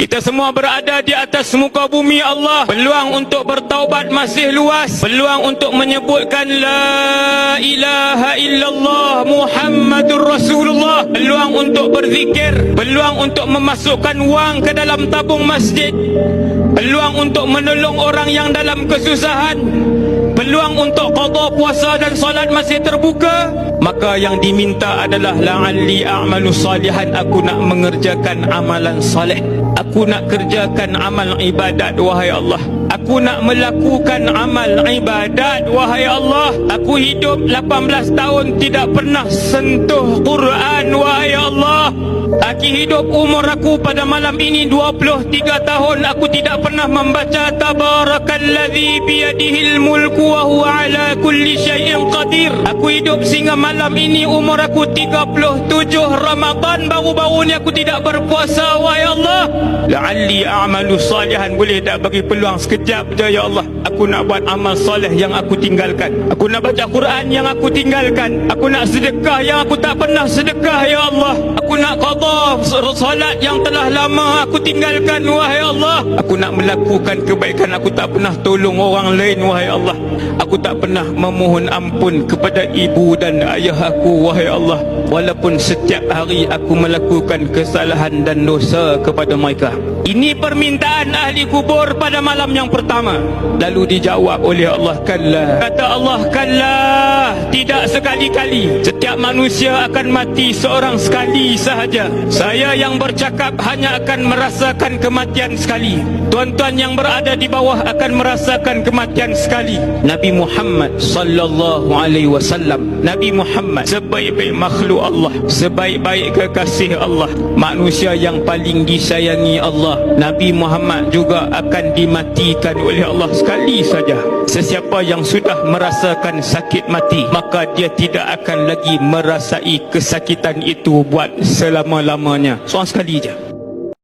Kita semua berada di atas muka bumi Allah. Peluang untuk bertaubat masih luas. Peluang untuk menyebutkan La ilaha illallah Muhammadur Rasulullah. Peluang untuk berzikir. Peluang untuk memasukkan wang ke dalam tabung masjid. Peluang untuk menolong orang yang dalam kesusahan. Peluang untuk qada puasa dan solat masih terbuka. Maka yang diminta adalah la'alli a'malu salihan. Aku nak mengerjakan amalan salih. Aku nak kerjakan amal ibadat wahai Allah. Aku nak melakukan amal ibadat wahai Allah. Aku hidup 18 tahun tidak pernah sentuh Quran wahai Allah. Aku hidup umur aku pada malam ini 23 tahun aku tidak pernah membaca tabarakalladzi biyadihil mulku wa huwa ala kulli syai'in qadir. Aku hidup sehingga malam ini umur aku 37 Ramadan baru-baru ni aku tidak berpuasa wahai Allah. La'alli a'malu salihan boleh tak bagi peluang sekejap je ya Allah. Aku nak buat amal soleh yang aku tinggalkan. Aku nak baca Quran yang aku tinggalkan. Aku nak sedekah yang aku tak pernah sedekah ya Allah. Salat yang telah lama aku tinggalkan wahai Allah. Aku nak melakukan kebaikan aku tak pernah tolong orang lain wahai Allah. Aku tak pernah memohon ampun kepada ibu dan ayah aku wahai Allah. Walaupun setiap hari aku melakukan kesalahan dan dosa kepada mereka. Ini permintaan ahli kubur pada malam yang pertama. Lalu dijawab oleh Allah kalla. Kata Allah kalla. Sekali-kali. Setiap manusia akan mati seorang sekali sahaja. Saya yang bercakap hanya akan merasakan kematian sekali. Tuan-tuan yang berada di bawah akan merasakan kematian sekali. Nabi Muhammad sallallahu alaihi wasallam. Nabi Muhammad sebaik-baik makhluk Allah, sebaik-baik kekasih Allah, manusia yang paling disayangi Allah. Nabi Muhammad juga akan dimatikan oleh Allah sekali saja. Sesiapa yang sudah merasakan sakit mati, maka dia tidak akan lagi merasai kesakitan itu buat selama-lamanya. Seorang sekali je.